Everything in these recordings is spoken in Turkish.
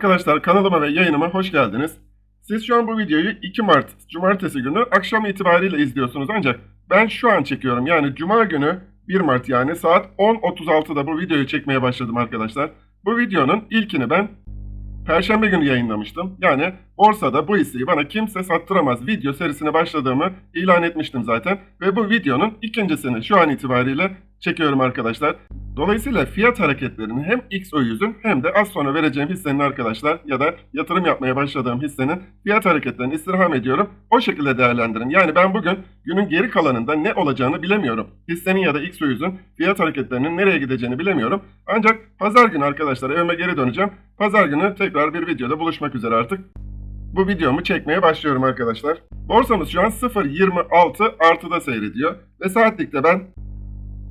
Arkadaşlar kanalıma ve yayınıma hoş geldiniz. Siz şu an bu videoyu 2 Mart Cumartesi günü akşam itibariyle izliyorsunuz ancak ben şu an çekiyorum yani Cuma günü 1 Mart yani saat 10.36'da bu videoyu çekmeye başladım arkadaşlar. Bu videonun ilkini ben Perşembe günü yayınlamıştım. Yani borsada bu hisseyi bana kimse sattıramaz video serisine başladığımı ilan etmiştim zaten. Ve bu videonun ikincisini şu an itibariyle çekiyorum arkadaşlar. Dolayısıyla fiyat hareketlerinin hem XO100'ün hem de az sonra vereceğim hissenin arkadaşlar ya da yatırım yapmaya başladığım hissenin fiyat hareketlerini istirham ediyorum. O şekilde değerlendirin. Yani ben bugün günün geri kalanında ne olacağını bilemiyorum. Hissenin ya da XO100'ün fiyat hareketlerinin nereye gideceğini bilemiyorum. Ancak pazar günü arkadaşlar evime geri döneceğim. Pazar günü tekrar bir videoda buluşmak üzere artık. Bu videomu çekmeye başlıyorum arkadaşlar. Borsamız şu an 0.26 artıda seyrediyor. Ve saatlikte ben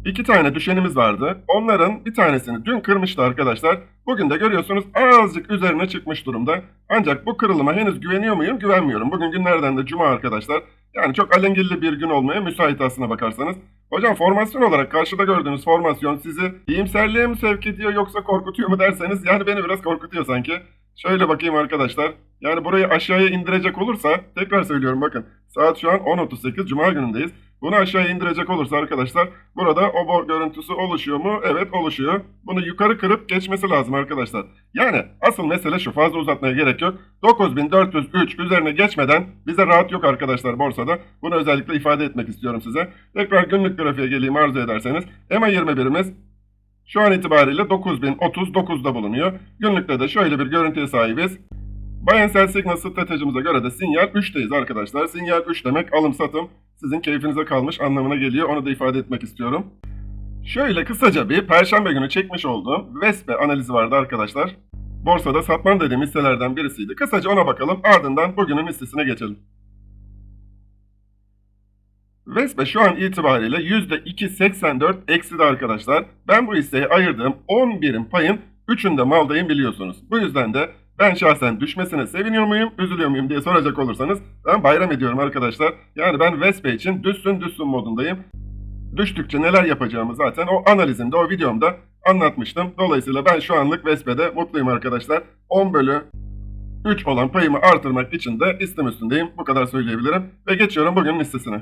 İki tane düşenimiz vardı. Onların bir tanesini dün kırmıştı arkadaşlar. Bugün de görüyorsunuz azıcık üzerine çıkmış durumda. Ancak bu kırılıma henüz güveniyor muyum? Güvenmiyorum. Bugün günlerden de cuma arkadaşlar. Yani çok alengilli bir gün olmaya müsait aslına bakarsanız. Hocam formasyon olarak karşıda gördüğünüz formasyon sizi iyimserliğe mi sevk ediyor yoksa korkutuyor mu derseniz yani beni biraz korkutuyor sanki. Şöyle bakayım arkadaşlar. Yani burayı aşağıya indirecek olursa tekrar söylüyorum bakın. Saat şu an 10.38 Cuma günündeyiz. Bunu aşağıya indirecek olursa arkadaşlar burada obo görüntüsü oluşuyor mu? Evet oluşuyor. Bunu yukarı kırıp geçmesi lazım arkadaşlar. Yani asıl mesele şu fazla uzatmaya gerek yok. 9403 üzerine geçmeden bize rahat yok arkadaşlar borsada. Bunu özellikle ifade etmek istiyorum size. Tekrar günlük grafiğe geleyim arzu ederseniz. EMA 21'imiz şu an itibariyle 9039'da bulunuyor. Günlükte de şöyle bir görüntüye sahibiz. Bayensel Signal stratejimize göre de sinyal 3'teyiz arkadaşlar. Sinyal 3 demek alım satım sizin keyfinize kalmış anlamına geliyor. Onu da ifade etmek istiyorum. Şöyle kısaca bir perşembe günü çekmiş olduğum Vespe analizi vardı arkadaşlar. Borsada satmam dediğim hisselerden birisiydi. Kısaca ona bakalım ardından bugünün hissesine geçelim. Vespe şu an itibariyle %2.84 ekside arkadaşlar. Ben bu hisseye ayırdığım 11'in payın 3'ünde maldayım biliyorsunuz. Bu yüzden de ben şahsen düşmesine seviniyor muyum, üzülüyor muyum diye soracak olursanız ben bayram ediyorum arkadaşlar. Yani ben Vespe için düşsün düşsün modundayım. Düştükçe neler yapacağımı zaten o analizimde, o videomda anlatmıştım. Dolayısıyla ben şu anlık Vespe'de mutluyum arkadaşlar. 10 bölü 3 olan payımı artırmak için de istim üstündeyim. Bu kadar söyleyebilirim. Ve geçiyorum bugünün hissesine.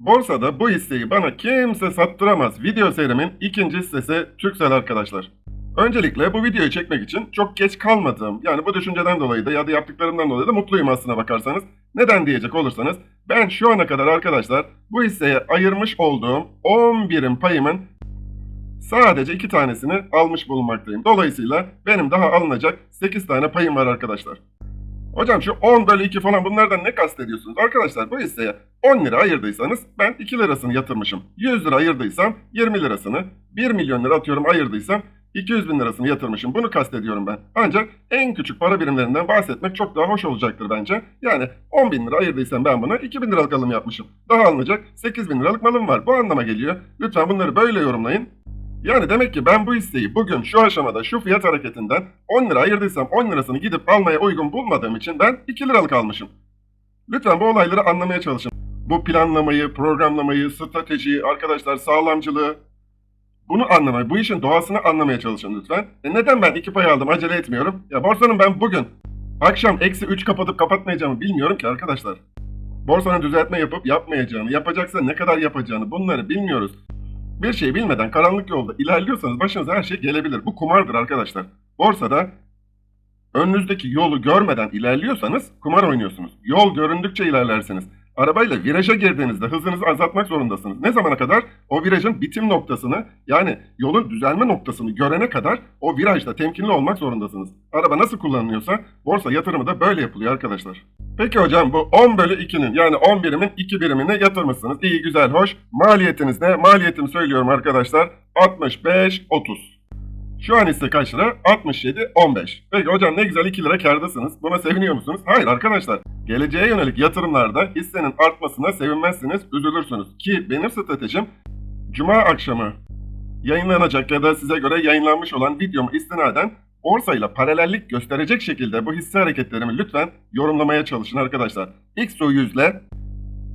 Borsada bu hisseyi bana kimse sattıramaz. Video serimin ikinci hissesi Türksel arkadaşlar. Öncelikle bu videoyu çekmek için çok geç kalmadığım, yani bu düşünceden dolayı da ya da yaptıklarımdan dolayı da mutluyum aslına bakarsanız. Neden diyecek olursanız, ben şu ana kadar arkadaşlar bu hisseye ayırmış olduğum 11'in payımın sadece 2 tanesini almış bulunmaktayım. Dolayısıyla benim daha alınacak 8 tane payım var arkadaşlar. Hocam şu 10 bölü 2 falan bunlardan ne kastediyorsunuz? Arkadaşlar bu hisseye 10 lira ayırdıysanız ben 2 lirasını yatırmışım. 100 lira ayırdıysam 20 lirasını, 1 milyon lira atıyorum ayırdıysam 200 bin lirasını yatırmışım. Bunu kastediyorum ben. Ancak en küçük para birimlerinden bahsetmek çok daha hoş olacaktır bence. Yani 10 bin lira ayırdıysam ben buna 2 bin liralık alım yapmışım. Daha alınacak 8 bin liralık malım var. Bu anlama geliyor. Lütfen bunları böyle yorumlayın. Yani demek ki ben bu isteği bugün şu aşamada şu fiyat hareketinden 10 lira ayırdıysam 10 lirasını gidip almaya uygun bulmadığım için ben 2 liralık almışım. Lütfen bu olayları anlamaya çalışın. Bu planlamayı, programlamayı, stratejiyi, arkadaşlar sağlamcılığı bunu anlamaya, bu işin doğasını anlamaya çalışın lütfen. E neden ben iki pay aldım acele etmiyorum? Ya borsanın ben bugün akşam eksi 3 kapatıp kapatmayacağımı bilmiyorum ki arkadaşlar. Borsanın düzeltme yapıp yapmayacağını, yapacaksa ne kadar yapacağını bunları bilmiyoruz. Bir şey bilmeden karanlık yolda ilerliyorsanız başınıza her şey gelebilir. Bu kumardır arkadaşlar. Borsada önünüzdeki yolu görmeden ilerliyorsanız kumar oynuyorsunuz. Yol göründükçe ilerlersiniz. Arabayla viraja girdiğinizde hızınızı azaltmak zorundasınız. Ne zamana kadar? O virajın bitim noktasını yani yolun düzelme noktasını görene kadar o virajda temkinli olmak zorundasınız. Araba nasıl kullanılıyorsa borsa yatırımı da böyle yapılıyor arkadaşlar. Peki hocam bu 10 bölü 2'nin yani 10 birimin 2 birimini yatırmışsınız. İyi güzel hoş. Maliyetiniz ne? Maliyetimi söylüyorum arkadaşlar. 65 30. Şu an ise kaç lira? 67, 15. Peki hocam ne güzel 2 lira kârdasınız. Buna seviniyor musunuz? Hayır arkadaşlar. Geleceğe yönelik yatırımlarda hissenin artmasına sevinmezsiniz, üzülürsünüz. Ki benim stratejim Cuma akşamı yayınlanacak ya da size göre yayınlanmış olan videomu istinaden borsayla paralellik gösterecek şekilde bu hisse hareketlerimi lütfen yorumlamaya çalışın arkadaşlar. XO100 ile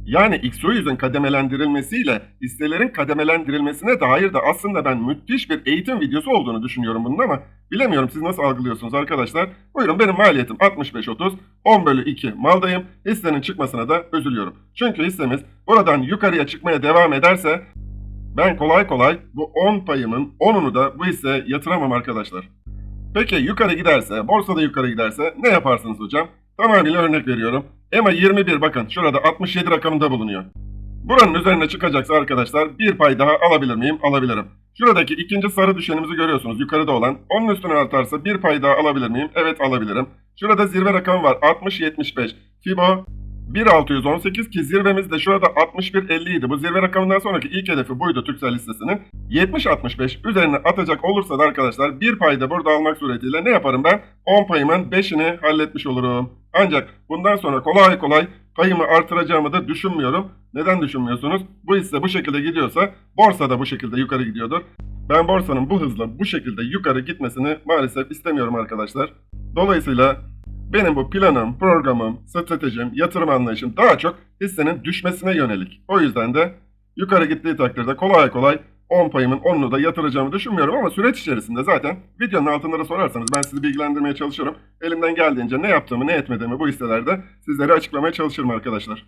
Yani XOYUZ'un kademelendirilmesiyle hisselerin kademelendirilmesine dair de aslında ben müthiş bir eğitim videosu olduğunu düşünüyorum bunun ama bilemiyorum siz nasıl algılıyorsunuz arkadaşlar. Buyurun benim maliyetim 65.30, 10 bölü 2 maldayım. Hissenin çıkmasına da üzülüyorum. Çünkü hissemiz buradan yukarıya çıkmaya devam ederse ben kolay kolay bu 10 payımın 10'unu da bu hisseye yatıramam arkadaşlar. Peki yukarı giderse, borsada yukarı giderse ne yaparsınız hocam? Tamamıyla örnek veriyorum. EMA 21 bakın şurada 67 rakamında bulunuyor. Buranın üzerine çıkacaksa arkadaşlar bir pay daha alabilir miyim? Alabilirim. Şuradaki ikinci sarı düşenimizi görüyorsunuz yukarıda olan. Onun üstüne artarsa bir pay daha alabilir miyim? Evet alabilirim. Şurada zirve rakamı var 60-75. Fibo 1618 ki zirvemiz de şurada 61.50 idi. Bu zirve rakamından sonraki ilk hedefi buydu Türksel listesinin. 70-65 üzerine atacak olursa da arkadaşlar bir payda burada almak suretiyle ne yaparım ben? 10 payımın 5'ini halletmiş olurum. Ancak bundan sonra kolay kolay payımı artıracağımı da düşünmüyorum. Neden düşünmüyorsunuz? Bu hisse bu şekilde gidiyorsa borsa da bu şekilde yukarı gidiyordur. Ben borsanın bu hızla bu şekilde yukarı gitmesini maalesef istemiyorum arkadaşlar. Dolayısıyla benim bu planım, programım, stratejim, yatırım anlayışım daha çok hissenin düşmesine yönelik. O yüzden de yukarı gittiği takdirde kolay kolay 10 payımın 10'unu da yatıracağımı düşünmüyorum ama süreç içerisinde zaten videonun altında da sorarsanız ben sizi bilgilendirmeye çalışırım. Elimden geldiğince ne yaptığımı ne etmediğimi bu hisselerde sizlere açıklamaya çalışırım arkadaşlar.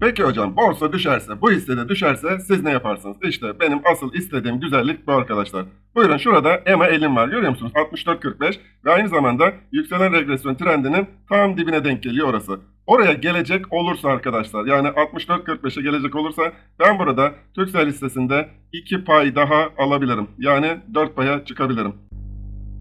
Peki hocam borsa düşerse, bu hissede düşerse siz ne yaparsınız? İşte benim asıl istediğim güzellik bu arkadaşlar. Buyurun şurada EMA 50 var görüyor musunuz? 64.45 ve aynı zamanda yükselen regresyon trendinin tam dibine denk geliyor orası. Oraya gelecek olursa arkadaşlar yani 64.45'e gelecek olursa ben burada Türksel listesinde 2 pay daha alabilirim. Yani 4 paya çıkabilirim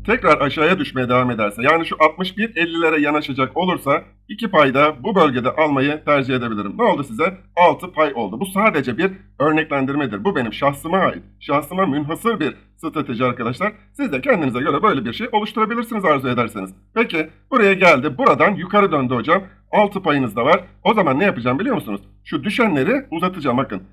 tekrar aşağıya düşmeye devam ederse yani şu 61-50'lere yanaşacak olursa 2 payda bu bölgede almayı tercih edebilirim. Ne oldu size? 6 pay oldu. Bu sadece bir örneklendirmedir. Bu benim şahsıma ait, şahsıma münhasır bir strateji arkadaşlar. Siz de kendinize göre böyle bir şey oluşturabilirsiniz arzu ederseniz. Peki buraya geldi. Buradan yukarı döndü hocam. 6 payınız da var. O zaman ne yapacağım biliyor musunuz? Şu düşenleri uzatacağım bakın.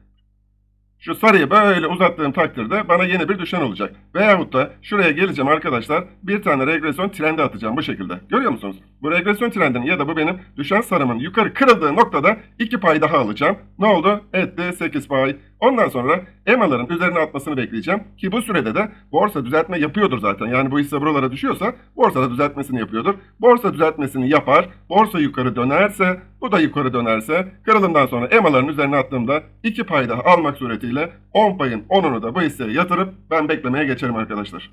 Şu sarıyı böyle uzattığım takdirde bana yeni bir düşen olacak. Veyahut da şuraya geleceğim arkadaşlar bir tane regresyon trendi atacağım bu şekilde. Görüyor musunuz? Bu regresyon trendinin ya da bu benim düşen sarımın yukarı kırıldığı noktada 2 pay daha alacağım. Ne oldu? Etti 8 pay. Ondan sonra EMA'ların üzerine atmasını bekleyeceğim. Ki bu sürede de borsa düzeltme yapıyordur zaten. Yani bu hisse buralara düşüyorsa borsa da düzeltmesini yapıyordur. Borsa düzeltmesini yapar. Borsa yukarı dönerse bu da yukarı dönerse kırılımdan sonra EMA'ların üzerine attığımda 2 pay daha almak suretiyle 10 payın 10'unu da bu hisseye yatırıp ben beklemeye geçerim arkadaşlar.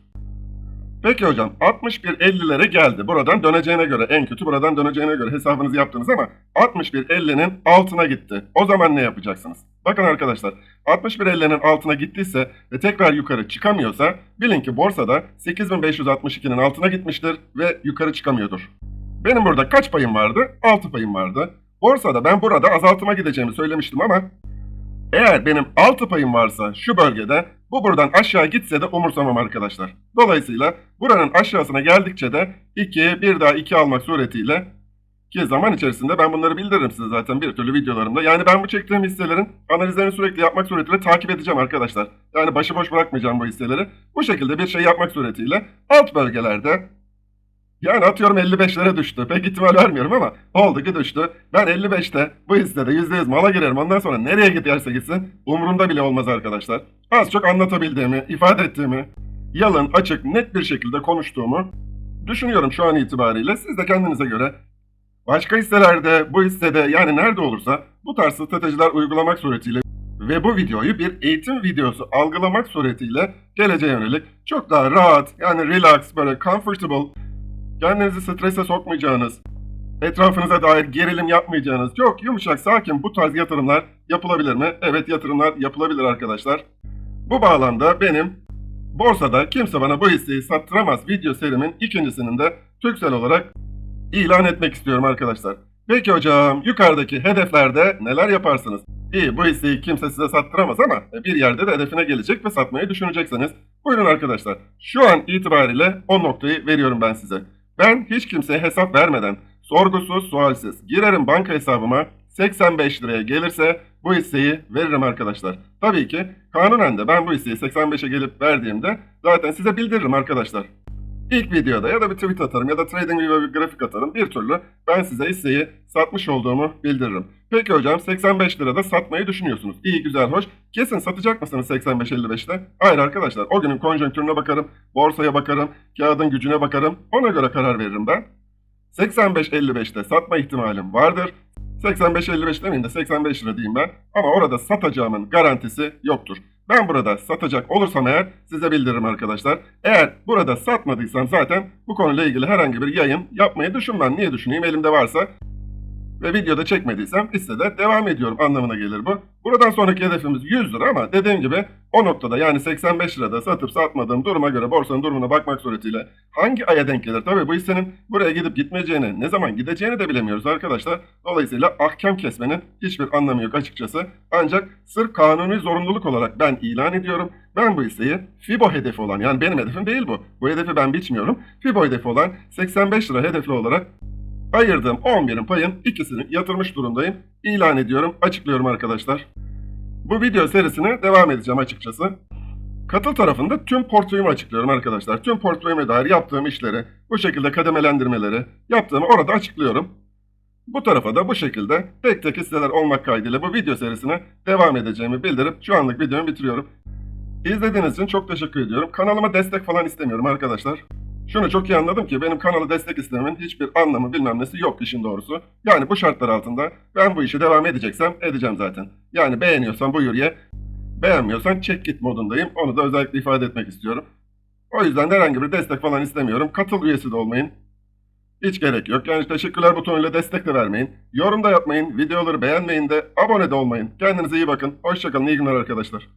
Peki hocam 61.50'lere geldi. Buradan döneceğine göre en kötü buradan döneceğine göre hesabınızı yaptınız ama 61.50'nin altına gitti. O zaman ne yapacaksınız? Bakın arkadaşlar 61.50'nin altına gittiyse ve tekrar yukarı çıkamıyorsa bilin ki borsada 8562'nin altına gitmiştir ve yukarı çıkamıyordur. Benim burada kaç payım vardı? 6 payım vardı. Borsada ben burada azaltıma gideceğimi söylemiştim ama eğer benim 6 payım varsa şu bölgede bu buradan aşağı gitse de umursamam arkadaşlar. Dolayısıyla buranın aşağısına geldikçe de 2 bir daha 2 almak suretiyle ki zaman içerisinde ben bunları bildiririm size zaten bir türlü videolarımda. Yani ben bu çektiğim hisselerin analizlerini sürekli yapmak suretiyle takip edeceğim arkadaşlar. Yani başıboş bırakmayacağım bu hisseleri. Bu şekilde bir şey yapmak suretiyle alt bölgelerde yani atıyorum 55'lere düştü. Pek ihtimal vermiyorum ama oldu ki düştü. Ben 55'te bu hissede %100 mala girerim. Ondan sonra nereye giderse gitsin umurumda bile olmaz arkadaşlar. Az çok anlatabildiğimi, ifade ettiğimi, yalın, açık, net bir şekilde konuştuğumu düşünüyorum şu an itibariyle. Siz de kendinize göre başka hisselerde, bu hissede yani nerede olursa bu tarz stratejiler uygulamak suretiyle ve bu videoyu bir eğitim videosu algılamak suretiyle geleceğe yönelik çok daha rahat yani relax böyle comfortable kendinizi strese sokmayacağınız, etrafınıza dair gerilim yapmayacağınız, çok yumuşak sakin bu tarz yatırımlar yapılabilir mi? Evet yatırımlar yapılabilir arkadaşlar. Bu bağlamda benim borsada kimse bana bu hisseyi sattıramaz video serimin ikincisinin de Türksel olarak ilan etmek istiyorum arkadaşlar. Peki hocam yukarıdaki hedeflerde neler yaparsınız? İyi bu hisseyi kimse size sattıramaz ama bir yerde de hedefine gelecek ve satmayı düşüneceksiniz. Buyurun arkadaşlar. Şu an itibariyle o noktayı veriyorum ben size. Ben hiç kimseye hesap vermeden, sorgusuz sualsiz girerim banka hesabıma 85 liraya gelirse bu hisseyi veririm arkadaşlar. Tabii ki kanunen de ben bu hisseyi 85'e gelip verdiğimde zaten size bildiririm arkadaşlar. İlk videoda ya da bir tweet atarım ya da TradingView'e bir grafik atarım. Bir türlü ben size hisseyi satmış olduğumu bildiririm. Peki hocam 85 lirada satmayı düşünüyorsunuz. İyi güzel hoş. Kesin satacak mısınız 85-55'te? Hayır arkadaşlar o günün konjonktürüne bakarım, borsaya bakarım, kağıdın gücüne bakarım. Ona göre karar veririm ben. 85-55'te satma ihtimalim vardır. 85-55 demeyeyim de 85 lira diyeyim ben. Ama orada satacağımın garantisi yoktur. Ben burada satacak olursam eğer size bildiririm arkadaşlar. Eğer burada satmadıysam zaten bu konuyla ilgili herhangi bir yayın yapmayı düşünmem. Niye düşüneyim elimde varsa ve videoda çekmediysem listede devam ediyorum anlamına gelir bu. Buradan sonraki hedefimiz 100 lira ama dediğim gibi o noktada yani 85 lirada satıp satmadığım duruma göre borsanın durumuna bakmak suretiyle hangi aya denk gelir? Tabii bu hissenin buraya gidip gitmeyeceğini, ne zaman gideceğini de bilemiyoruz arkadaşlar. Dolayısıyla ahkam kesmenin hiçbir anlamı yok açıkçası. Ancak sırf kanuni zorunluluk olarak ben ilan ediyorum. Ben bu hisseyi FIBO hedefi olan yani benim hedefim değil bu. Bu hedefi ben biçmiyorum. FIBO hedefi olan 85 lira hedefli olarak ayırdığım 11'in payın ikisini yatırmış durumdayım. İlan ediyorum, açıklıyorum arkadaşlar. Bu video serisine devam edeceğim açıkçası. Katıl tarafında tüm portföyümü açıklıyorum arkadaşlar. Tüm portföyüme dair yaptığım işleri, bu şekilde kademelendirmeleri yaptığımı orada açıklıyorum. Bu tarafa da bu şekilde tek tek hisseler olmak kaydıyla bu video serisine devam edeceğimi bildirip şu anlık videomu bitiriyorum. İzlediğiniz için çok teşekkür ediyorum. Kanalıma destek falan istemiyorum arkadaşlar. Şunu çok iyi anladım ki benim kanalı destek istememin hiçbir anlamı bilmem nesi yok işin doğrusu. Yani bu şartlar altında ben bu işe devam edeceksem edeceğim zaten. Yani beğeniyorsan buyur ye, beğenmiyorsan çek git modundayım. Onu da özellikle ifade etmek istiyorum. O yüzden de herhangi bir destek falan istemiyorum. Katıl üyesi de olmayın. Hiç gerek yok. Yani teşekkürler butonuyla destek de vermeyin. Yorum da yapmayın. Videoları beğenmeyin de abone de olmayın. Kendinize iyi bakın. Hoşçakalın. İyi günler arkadaşlar.